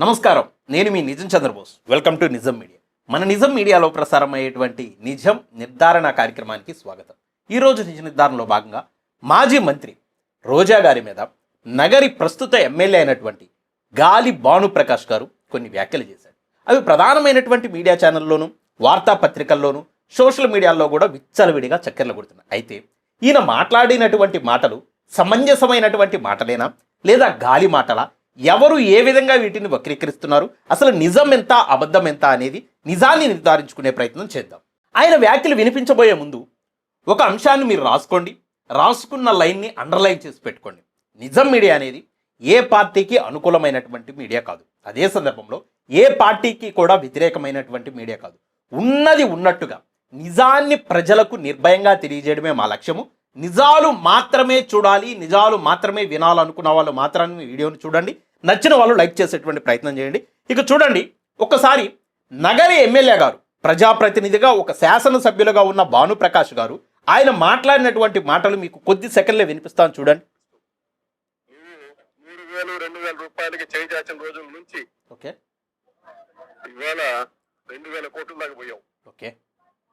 నమస్కారం. నేను మీ Nijam Chandrabose. Welcome to Nijam media మన నిజం మీడియాలో ప్రసారం అయ్యేటువంటి నిజం నిర్ధారణ కార్యక్రమానికి స్వాగతం. ఈరోజు నిజ నిర్ధారణలో భాగంగా మాజీ మంత్రి రోజా గారి మీద నగరి ప్రస్తుత ఎమ్మెల్యే అయినటువంటి గాలి భానుప్రకాష్ గారు కొన్ని వ్యాఖ్యలు చేశారు. అవి ప్రధానమైనటువంటి మీడియా ఛానల్లోనూ వార్తాపత్రికల్లోనూ సోషల్ మీడియాలో కూడా విచ్చలవిడిగా చక్కెర్లు కొడుతున్నాయి. అయితే ఈయన మాట్లాడినటువంటి మాటలు సమంజసమైనటువంటి మాటలేనా లేదా గాలి మాటలా? ఎవరు ఏ విధంగా వీటిని వక్రీకరిస్తున్నారు? అసలు నిజం ఎంత అబద్ధం ఎంత అనేది నిజాన్ని నిర్ధారించుకునే ప్రయత్నం చేద్దాం. ఆయన వ్యాఖ్యలు వినిపించబోయే ముందు ఒక అంశాన్ని మీరు రాసుకోండి. రాసుకున్న లైన్ని అండర్లైన్ చేసి పెట్టుకోండి. నిజం మీడియా అనేది ఏ పార్టీకి అనుకూలమైనటువంటి మీడియా కాదు. అదే సందర్భంలో ఏ పార్టీకి కూడా వ్యతిరేకమైనటువంటి మీడియా కాదు. ఉన్నది ఉన్నట్టుగా నిజాన్ని ప్రజలకు నిర్భయంగా తెలియజేయడమే మా లక్ష్యము. నిజాలు మాత్రమే చూడాలి నిజాలు మాత్రమే వినాలనుకున్న వాళ్ళు మాత్రమే వీడియోని చూడండి. నచ్చిన వాళ్ళు లైక్ చేసేటువంటి ప్రయత్నం చేయండి. ఇక చూడండి ఒక్కసారి నగరి ఎమ్మెల్యే గారు ప్రజాప్రతినిధిగా ఒక శాసనసభ్యులుగా ఉన్న భానుప్రకాష్ గారు ఆయన మాట్లాడినటువంటి మాటలు మీకు కొద్ది సెకండ్లే వినిపిస్తాను చూడండి. మూడు వేలు రెండు వేల రూపాయలకి చేయి రోజుల నుంచి ఓకే. ఇవాళ రెండు వేల కోట్ల దాకా పోయావు ఓకే.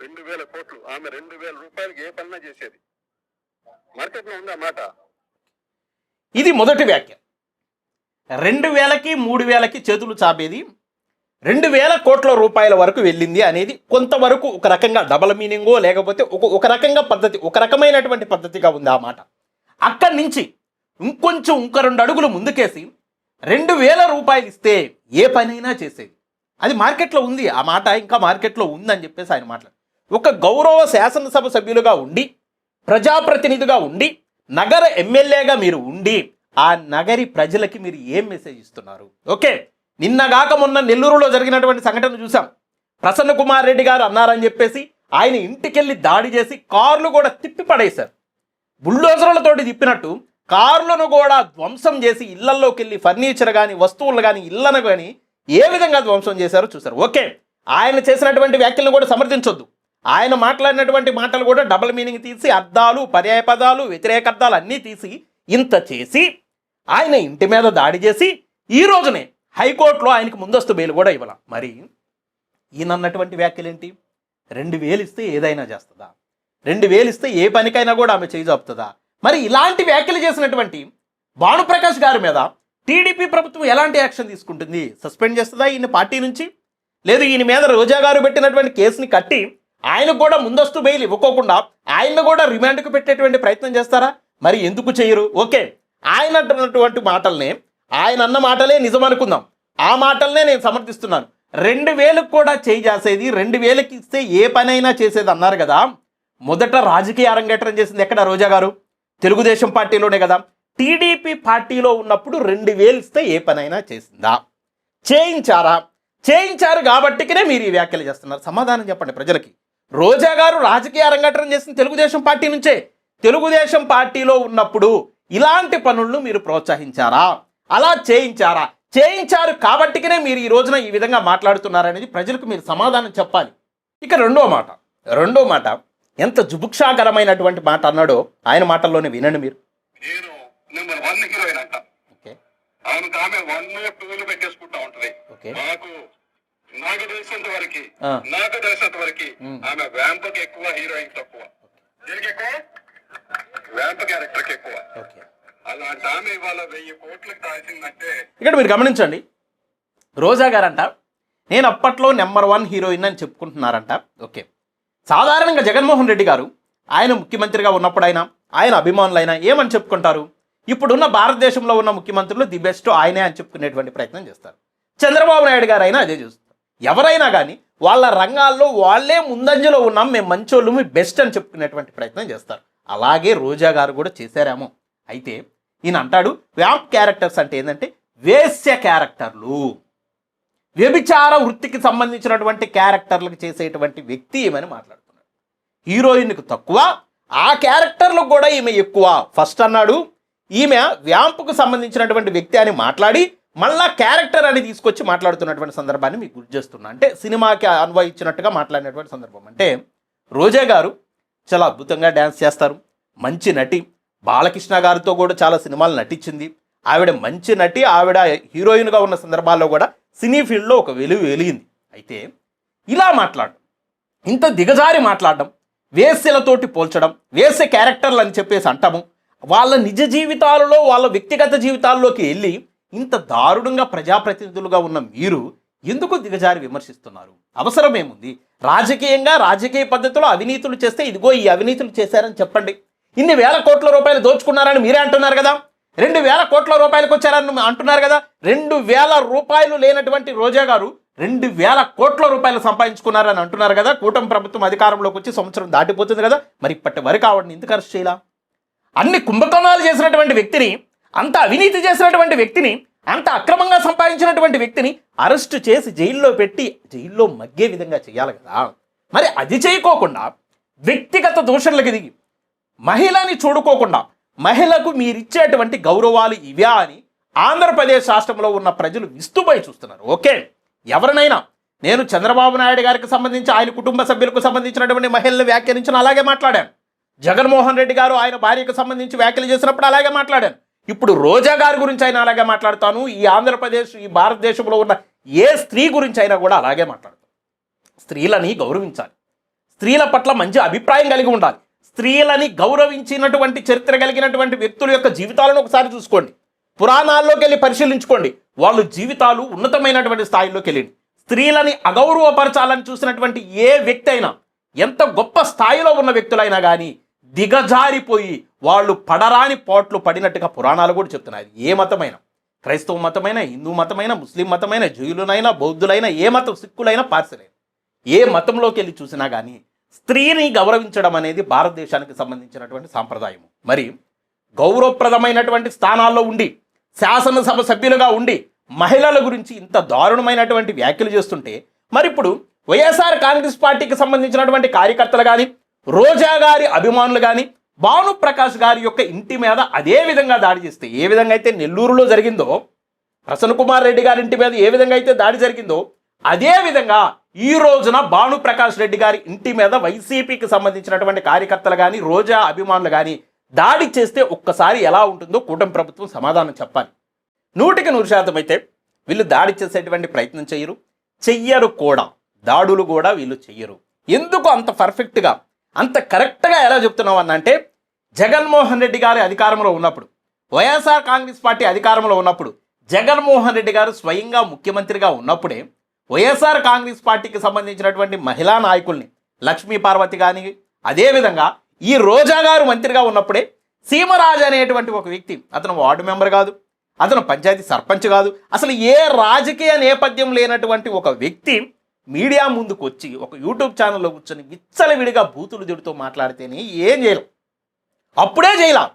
రెండు వేల కోట్లు ఆమె రెండు వేల రూపాయలకి ఏ పన్నా చేసేది. మాట? ఇది మొదటి వ్యాఖ్య. రెండు వేలకి మూడు వేలకి చేతులు చాపేది. రెండు వేల కోట్ల రూపాయల వరకు వెళ్ళింది అనేది కొంతవరకు ఒక రకంగా డబల్ మీనింగో లేకపోతే ఒక ఒక రకంగా పద్ధతి ఒక రకమైనటువంటి పద్ధతిగా ఉంది ఆ మాట. అక్కడి నుంచి ఇంకొంచెం ఇంక రెండు అడుగులు ముందుకేసి రెండు వేల రూపాయలు ఇస్తే ఏ పనైనా చేసేది. అది మార్కెట్లో ఉంది ఆ మాట ఇంకా మార్కెట్లో ఉందని చెప్పేసి ఆయన మాట్లాడు. ఒక గౌరవ శాసనసభ సభ్యులుగా ఉండి ప్రజాప్రతినిధిగా ఉండి నగర ఎమ్మెల్యేగా మీరు ఉండి ఆ నగరి ప్రజలకి మీరు ఏం మెసేజ్ ఇస్తున్నారు? ఓకే నిన్నగాక మొన్న నెల్లూరులో జరిగినటువంటి సంఘటన చూసాం. ప్రసన్న కుమార్ రెడ్డి గారు అన్నారని చెప్పేసి ఆయన ఇంటికెళ్ళి దాడి చేసి కార్లు కూడా తిప్పి పడేశారు. బుల్డోజర్లతోటి తిప్పినట్టు కార్లను కూడా ధ్వంసం చేసి ఇళ్ళలోకి వెళ్ళి ఫర్నిచర్ కానీ వస్తువులు కానీ ఇళ్ళను కానీ ఏ విధంగా ధ్వంసం చేశారో చూశారు. ఓకే ఆయన చేసినటువంటి వ్యాఖ్యలను కూడా సమర్థించొద్దు. ఆయన మాట్లాడినటువంటి మాటలు కూడా డబుల్ మీనింగ్ తీసి అర్థాలు పర్యాయ పదాలు వ్యతిరేక అర్థాలు అన్నీ తీసి ఇంత చేసి ఆయన ఇంటి మీద దాడి చేసి ఈ రోజునే హైకోర్టులో ఆయనకు ముందస్తు బెయిల్ కూడా ఇవ్వాల. మరి ఈయనన్నటువంటి వ్యాఖ్యలు ఏంటి రెండు వేలు ఇస్తే ఏదైనా చేస్తుందా? రెండు వేలు ఇస్తే ఏ పనికైనా కూడా ఆమె చేయి మరి ఇలాంటి వ్యాఖ్యలు చేసినటువంటి భానుప్రకాష్ గారి మీద టీడీపీ ప్రభుత్వం ఎలాంటి యాక్షన్ తీసుకుంటుంది? సస్పెండ్ చేస్తుందా ఈయన పార్టీ నుంచి? లేదు ఈయన మీద రోజా గారు పెట్టినటువంటి కేసుని కట్టి ఆయనకు కూడా ముందస్తు బెయిల్ ఇవ్వకోకుండా ఆయన్ని కూడా రిమాండ్కు పెట్టేటువంటి ప్రయత్నం చేస్తారా? మరి ఎందుకు చేయరు? ఓకే ఆయన అంటున్నటువంటి మాటల్ని ఆయన అన్న మాటలే నిజం అనుకుందాం ఆ మాటలనే నేను సమర్థిస్తున్నాను. రెండు వేలకు కూడా చేయి చేసేది రెండు వేలకి ఇస్తే ఏ పనైనా చేసేది అన్నారు కదా. మొదట రాజకీయ అరంగేట్రం చేసింది ఎక్కడ రోజా గారు? తెలుగుదేశం పార్టీలోనే కదా. టీడీపీ పార్టీలో ఉన్నప్పుడు రెండు వేలు ఇస్తే ఏ పనైనా చేసిందా? చేయించారా? చేయించారు కాబట్టికనే మీరు ఈ వ్యాఖ్యలు చేస్తున్నారు. సమాధానం చెప్పండి ప్రజలకి. రోజా గారు రాజకీయ అరంగేట్రం చేసింది తెలుగుదేశం పార్టీ నుంచే. తెలుగుదేశం పార్టీలో ఉన్నప్పుడు ఇలాంటి పనులను మీరు ప్రోత్సహించారా? అలా చేయించారా? చేయించారు కాబట్టికనే మీరు ఈ రోజున ఈ విధంగా మాట్లాడుతున్నారనేది ప్రజలకు మీరు సమాధానం చెప్పాలి. ఇక రెండో మాట. రెండో మాట ఎంత జుభుక్షాకరమైనటువంటి మాట అన్నాడో ఆయన మాటల్లోనే వినండి మీరు. నాకు తెలిసినంత వరకు ఆ. నాకు తెలిసినంత వరకు ఉమ్. ఆమె వ్యాంపకి ఎక్కువ హీరోయిన్ తక్కువ. దీనికి ఎక్కువ క్యారెక్టర్ ఎక్కువ. ఓకే. అలాంటి ఆమె ఇవాళ వెయ్యి కోట్లకు ఇక్కడ మీరు గమనించండి. రోజా గారంట నేను అప్పట్లో నెంబర్ వన్ హీరోయిన్ అని చెప్పుకుంటున్నారంట. ఓకే. సాధారణంగా జగన్మోహన్ రెడ్డి గారు ఆయన ముఖ్యమంత్రిగా ఉన్నప్పుడైనా ఆయన అభిమానులైనా ఏమని చెప్పుకుంటారు? ఇప్పుడున్న భారతదేశంలో ఉన్న ముఖ్యమంత్రులు ది బెస్ట్ ఆయనే అని చెప్పుకునేటువంటి ప్రయత్నం చేస్తారు. చంద్రబాబు నాయుడు గారు అయినా అదే చూస్తారు. ఎవరైనా కానీ వాళ్ళ రంగాల్లో వాళ్ళే ముందంజలో ఉన్నాం మేము మంచోళ్ళు మీ బెస్ట్ అని చెప్పుకునేటువంటి ప్రయత్నం చేస్తారు. అలాగే రోజా గారు కూడా చేశారేమో. అయితే ఈయన అంటాడు వ్యాంప్ క్యారెక్టర్స్ అంటే ఏంటంటే వేశ్య క్యారెక్టర్లు. వ్యభిచార వృత్తికి సంబంధించినటువంటి క్యారెక్టర్లకు చేసేటువంటి వ్యక్తి ఏమని మాట్లాడుతున్నాడు. హీరోయిన్కు తక్కువ ఆ క్యారెక్టర్లకు కూడా ఈమె ఎక్కువ. ఫస్ట్ అన్నాడు ఈమె వ్యాంపుకు సంబంధించినటువంటి వ్యక్తి అని మాట్లాడి మళ్ళా క్యారెక్టర్ అని తీసుకొచ్చి మాట్లాడుతున్నటువంటి సందర్భాన్ని మీకు గుర్తు చేస్తున్నా. అంటే సినిమాకి అన్వయించినట్టుగా మాట్లాడినటువంటి సందర్భం. అంటే రోజా గారు చాలా అద్భుతంగా డ్యాన్స్ చేస్తారు. మంచి నటి బాలకృష్ణ గారితో కూడా చాలా సినిమాలు నటించింది. ఆవిడ మంచి నటి ఆవిడ హీరోయిన్గా ఉన్న సందర్భాల్లో కూడా సినీ ఫీల్డ్లో ఒక వెలుగు వెలిగింది. అయితే ఇలా మాట్లాడడం ఇంత దిగజారి మాట్లాడడం వేసెలతోటి పోల్చడం వేశ్య క్యారెక్టర్లు అని చెప్పేసి అంటాము వాళ్ళ నిజ జీవితాలలో వాళ్ళ వ్యక్తిగత జీవితాల్లోకి వెళ్ళి ఇంత దారుణంగా ప్రజాప్రతినిధులుగా ఉన్న మీరు ఎందుకు దిగజారి విమర్శిస్తున్నారు? అవసరం ఏముంది రాజకీయంగా రాజకీయ పద్ధతిలో అవినీతులు చేస్తే ఇదిగో ఈ అవినీతులు చేశారని చెప్పండి. ఇన్ని వేల కోట్ల రూపాయలు దోచుకున్నారని మీరే అంటున్నారు కదా? రెండు వేల కోట్ల రూపాయలకు వచ్చారని అంటున్నారు కదా? రెండు వేల రూపాయలు లేనటువంటి రోజా గారు రెండు వేల కోట్ల రూపాయలు సంపాదించుకున్నారని అంటున్నారు కదా? కూటమి ప్రభుత్వం అధికారంలోకి వచ్చి సంవత్సరం దాటిపోతుంది కదా? మరి ఇప్పటి వరకు ఆవిడని ఎందుకు అరెస్ట్ చేయాల? అన్ని కుంభకోణాలు చేసినటువంటి వ్యక్తిని అంత అవినీతి చేసినటువంటి వ్యక్తిని అంత అక్రమంగా సంపాదించినటువంటి వ్యక్తిని అరెస్ట్ చేసి జైల్లో పెట్టి జైల్లో మగ్గే విధంగా చేయాలి కదా. మరి అది చేయకోకుండా వ్యక్తిగత దోషణలకు దిగి మహిళని చూడుకోకుండా మహిళకు మీరిచ్చేటువంటి గౌరవాలు ఇవా అని ఆంధ్రప్రదేశ్ రాష్ట్రంలో ఉన్న ప్రజలు విస్తుపోయి చూస్తున్నారు. ఓకే? ఎవరినైనా నేను చంద్రబాబు నాయుడు గారికి సంబంధించి ఆయన కుటుంబ సభ్యులకు సంబంధించినటువంటి మహిళలు వ్యాఖ్యానించిన అలాగే మాట్లాడాను. జగన్మోహన్ రెడ్డి గారు ఆయన భార్యకు సంబంధించి వ్యాఖ్యలు చేసినప్పుడు అలాగే మాట్లాడాను. ఇప్పుడు రోజా గారి గురించి అయినా అలాగే మాట్లాడతాను ఈ ఆంధ్రప్రదేశ్ ఈ భారతదేశంలో ఉన్న ఏ స్త్రీ గురించి అయినా కూడా అలాగే మాట్లాడతాను. స్త్రీలని గౌరవించాలి. స్త్రీల పట్ల మంచి అభిప్రాయం కలిగి ఉండాలి. స్త్రీలని గౌరవించినటువంటి చరిత్ర కలిగినటువంటి వ్యక్తుల యొక్క జీవితాలను ఒకసారి చూసుకోండి. పురాణాల్లోకి వెళ్ళి పరిశీలించుకోండి. వాళ్ళు జీవితాలు ఉన్నతమైనటువంటి స్థాయిలోకి వెళ్ళింది. స్త్రీలని అగౌరవపరచాలని చూసినటువంటి ఏ వ్యక్తి అయినా ఎంత గొప్ప స్థాయిలో ఉన్న వ్యక్తులైనా కానీ దిగజారిపోయి వాళ్ళు పడరాని పోట్లు పడినట్టుగా పురాణాలు కూడా చెప్తున్నాయి. ఏ మతమైన క్రైస్తవ మతమైన హిందూ మతమైన ముస్లిం మతమైన జైలునైనా బౌద్ధులైనా ఏ మతం సిక్కులైనా పార్సలైనా ఏ మతంలోకి వెళ్ళి చూసినా కానీ స్త్రీని గౌరవించడం అనేది భారతదేశానికి సంబంధించినటువంటి సాంప్రదాయం మరి గౌరవప్రదమైనటువంటి స్థానాల్లో ఉండి శాసనసభ సభ్యులుగా ఉండి మహిళల గురించి ఇంత దారుణమైనటువంటి వ్యాఖ్యలు చేస్తుంటే మరి ఇప్పుడు వైఎస్ఆర్ కాంగ్రెస్ పార్టీకి సంబంధించినటువంటి కార్యకర్తలు కానీ రోజా గారి అభిమానులు కానీ భానుప్రకాష్ గారి యొక్క ఇంటి మీద అదే విధంగా దాడి చేస్తే ఏ విధంగా అయితే నెల్లూరులో జరిగిందో ప్రసన్న కుమార్ రెడ్డి గారి ఇంటి మీద ఏ విధంగా అయితే దాడి జరిగిందో అదే విధంగా ఈ రోజున భానుప్రకాష్ రెడ్డి గారి ఇంటి మీద వైసీపీకి సంబంధించినటువంటి కార్యకర్తలు కానీ రోజా అభిమానులు కానీ దాడి చేస్తే ఒక్కసారి ఎలా ఉంటుందో కూటమి ప్రభుత్వం సమాధానం చెప్పాలి. నూటికి నూరు శాతం అయితే వీళ్ళు దాడి చేసేటువంటి ప్రయత్నం చేయరు చెయ్యరు కూడా. దాడులు కూడా వీళ్ళు చెయ్యరు. ఎందుకు అంత పర్ఫెక్ట్గా అంత కరెక్ట్గా ఎలా చెప్తున్నావు అన్న అంటే జగన్మోహన్ రెడ్డి గారి అధికారంలో ఉన్నప్పుడు వైఎస్ఆర్ కాంగ్రెస్ పార్టీ అధికారంలో ఉన్నప్పుడు జగన్మోహన్ రెడ్డి గారు స్వయంగా ముఖ్యమంత్రిగా ఉన్నప్పుడే వైఎస్ఆర్ కాంగ్రెస్ పార్టీకి సంబంధించినటువంటి మహిళా నాయకుల్ని లక్ష్మీ పార్వతి కానీ అదేవిధంగా ఈ రోజా గారు మంత్రిగా ఉన్నప్పుడే సీమరాజు అనేటువంటి ఒక వ్యక్తి అతను వార్డు మెంబర్ కాదు అతను పంచాయతీ సర్పంచ్ కాదు అసలు ఏ రాజకీయ నేపథ్యం లేనటువంటి ఒక వ్యక్తి మీడియా ముందుకు వచ్చి ఒక యూట్యూబ్ ఛానల్లో కూర్చొని విచ్చలవిడిగా బూతులు తిడుతూ మాట్లాడితేనే ఏం చేయలేం. అప్పుడే చేయలేం.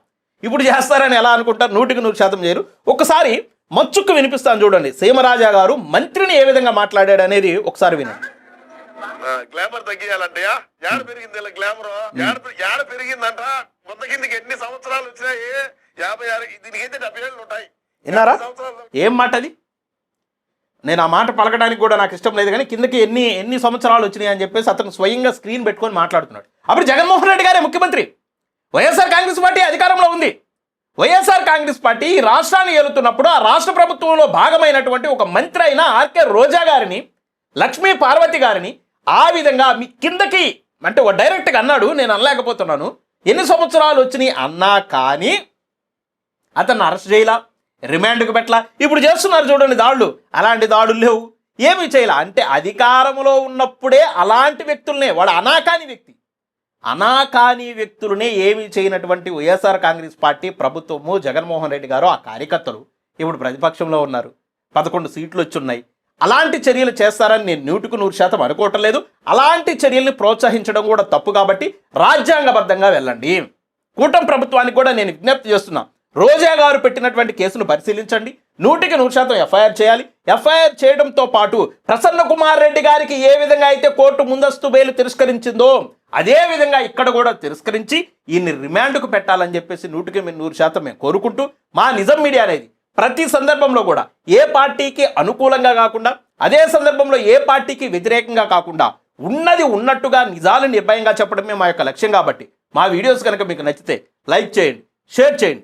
ఇప్పుడు చేస్తారని ఎలా అనుకుంటారు? నూటికి నూరు శాతం చేయరు. ఒకసారి మచ్చుక్కు వినిపిస్తాను చూడండి. సీమరాజా గారు మంత్రిని ఏ విధంగా మాట్లాడాడు అనేది ఒకసారి వినండి గ్లామర్ తగ్గియాలంటయా ఏడ పెరిగింది ఇలా గ్లామర్? ఏడ పె- ఏడ పెరిగిందంట? కొత్త కిందకి ఎన్ని సంవత్సరాలు వచ్చినాయి? యాభై ఆరు దీనికైతే డెబ్బై ఏళ్ళు ఉంటాయి. విన్నారా? సంవత్సరాలు? ఏం మాట అది నేను ఆ మాట పలకడానికి కూడా నాకు ఇష్టం లేదు కానీ కిందకి ఎన్ని ఎన్ని సంవత్సరాలు వచ్చినాయి అని చెప్పేసి అతను స్వయంగా స్క్రీన్ పెట్టుకొని మాట్లాడుతున్నాడు. అప్పుడు జగన్మోహన్ రెడ్డి గారే ముఖ్యమంత్రి. వైఎస్ఆర్ కాంగ్రెస్ పార్టీ అధికారంలో ఉంది. వైఎస్ఆర్ కాంగ్రెస్ పార్టీ ఈ రాష్ట్రాన్ని ఏలుతున్నప్పుడు ఆ రాష్ట్ర ప్రభుత్వంలో భాగమైనటువంటి ఒక మంత్రి అయిన ఆర్కే రోజా గారిని లక్ష్మీ పార్వతి గారిని ఆ విధంగా మీ కిందకి అంటే ఓ డైరెక్ట్గా అన్నాడు నేను అనలేకపోతున్నాను. ఎన్ని సంవత్సరాలు వచ్చినాయి అన్నా కానీ అతన్ని అరెస్ట్ చేయలా. రిమాండ్కు పెట్టలా? ఇప్పుడు చేస్తున్నారు చూడండి దాడులు. అలాంటి దాడులు లేవు. ఏమి చేయలా? అంటే అధికారంలో ఉన్నప్పుడే అలాంటి వ్యక్తులనే వాడు అనాకాని వ్యక్తి. అనాకాని వ్యక్తులనే ఏమి చేయనటువంటి వైఎస్ఆర్ కాంగ్రెస్ పార్టీ ప్రభుత్వము జగన్మోహన్ రెడ్డి గారు ఆ కార్యకర్తలు ఇప్పుడు ప్రతిపక్షంలో ఉన్నారు. పదకొండు సీట్లు వచ్చున్నాయి. అలాంటి చర్యలు చేస్తారని నేను నూటికి నూరు శాతం అనుకోవటం లేదు. అలాంటి చర్యల్ని ప్రోత్సహించడం కూడా తప్పు కాబట్టి రాజ్యాంగబద్ధంగా వెళ్ళండి. కూటమి ప్రభుత్వానికి కూడా నేను విజ్ఞప్తి చేస్తున్నా. రోజా గారు పెట్టినటువంటి కేసును పరిశీలించండి. నూటికి నూరు శాతం ఎఫ్ఐఆర్ చేయాలి. ఎఫ్ఐఆర్ చేయడంతో పాటు ప్రసన్న కుమార్ రెడ్డి గారికి ఏ విధంగా అయితే కోర్టు ముందస్తు బెయిల్ తిరస్కరించిందో అదే విధంగా ఇక్కడ కూడా తిరస్కరించి ఈయన్ని రిమాండ్కు పెట్టాలని చెప్పేసి నూటికి నూరు శాతం మేము కోరుకుంటూ మా నిజం మీడియా అనేది ప్రతి సందర్భంలో కూడా ఏ పార్టీకి అనుకూలంగా కాకుండా అదే సందర్భంలో ఏ పార్టీకి వ్యతిరేకంగా కాకుండా ఉన్నది ఉన్నట్టుగా నిజాలు నిర్భయంగా చెప్పడమే మా యొక్క లక్ష్యం కాబట్టి మా వీడియోస్ కనుక మీకు నచ్చితే లైక్ చేయండి షేర్ చేయండి.